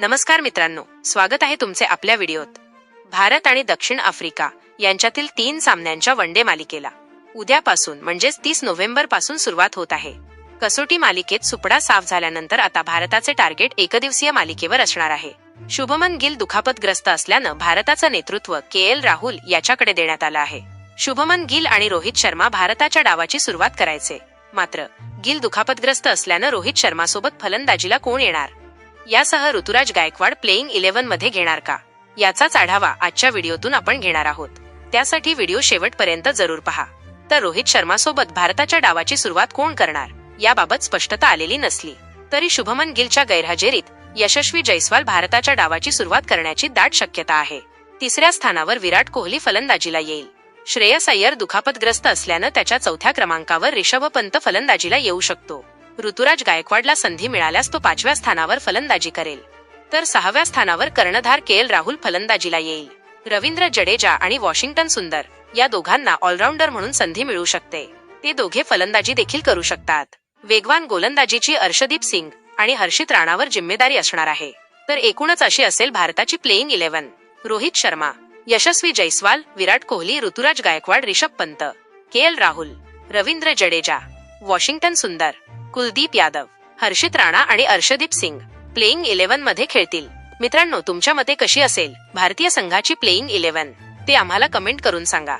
नमस्कार मित्रांनो स्वागत आहे तुमचे आपल्या व्हिडिओत. भारत आणि दक्षिण आफ्रिका यांच्यातील तीन सामन्यांच्या वनडे मालिकेला. उद्यापासून म्हणजेच तीस नोव्हेंबरपासून सुरुवात होत आहे. कसोटी मालिकेत सुपडा साफ झाल्यानंतर आता भारताचे टार्गेट एकदिवसीय मालिकेवर असणार आहे. शुभमन गिल दुखापतग्रस्त असल्यानं भारताचं नेतृत्व के एल राहुल याच्याकडे देण्यात आलं आहे. शुभमन गिल आणि रोहित शर्मा भारताच्या डावाची सुरुवात करायचे. मात्र गिल दुखापतग्रस्त असल्यानं रोहित शर्मासोबत फलंदाजीला कोण येणार? यासह ऋतुराज गायकवाड प्लेईंग इलेव्हनमध्ये घेणार का? याचाच आढावा आजच्या व्हिडिओतून आपण घेणार आहोत. त्यासाठी व्हिडिओ शेवटपर्यंत जरूर पहा. तर रोहित शर्मा सोबत भारताच्या डावाची सुरुवात कोण करणार? याबाबत स्पष्टता आलेली नसली. तरी शुभमन गिलच्या गैरहजेरीत यशस्वी जयस्वाल भारताच्या डावाची सुरुवात करण्याची दाट शक्यता आहे. तिसऱ्या स्थानावर विराट कोहली फलंदाजीला येईल. श्रेयस अय्यर दुखापतग्रस्त असल्यानं त्याच्या चौथ्या क्रमांकावर रिषभ पंत फलंदाजीला येऊ शकतो. ऋतुराज गायकवाडला संधी मिळाल्यास तो पाचव्या स्थानावर फलंदाजी करेल. तर सहाव्या स्थानावर कर्णधार के एल राहुल फलंदाजीला येईल. रवींद्र जडेजा आणि वॉशिंग्टन सुंदर या दोघांना ऑलराऊंडर म्हणून संधी मिळू शकते. ते दोघे फलंदाजी देखील करू शकतात. वेगवान गोलंदाजीची अर्षदीप सिंग आणि हर्षित राणावर जिम्मेदारी असणार आहे. तर एकूणच अशी असेल भारताची playing eleven. Rohit Sharma Yashasvi Jaiswal Virat Kohli Ruturaj Gaikwad Rishabh Pant K L Rahul Ravindra Jadeja Washington Sundar Kuldeep Yadav हर्षित राणा आणि अर्षदीप सिंग प्लेईंग इलेव्हनमध्ये खेळतील. मित्रांनो तुमच्या मते कशी असेल? भारतीय संघाची प्लेईंग इलेव्हन ते आम्हाला कमेंट करून सांगा.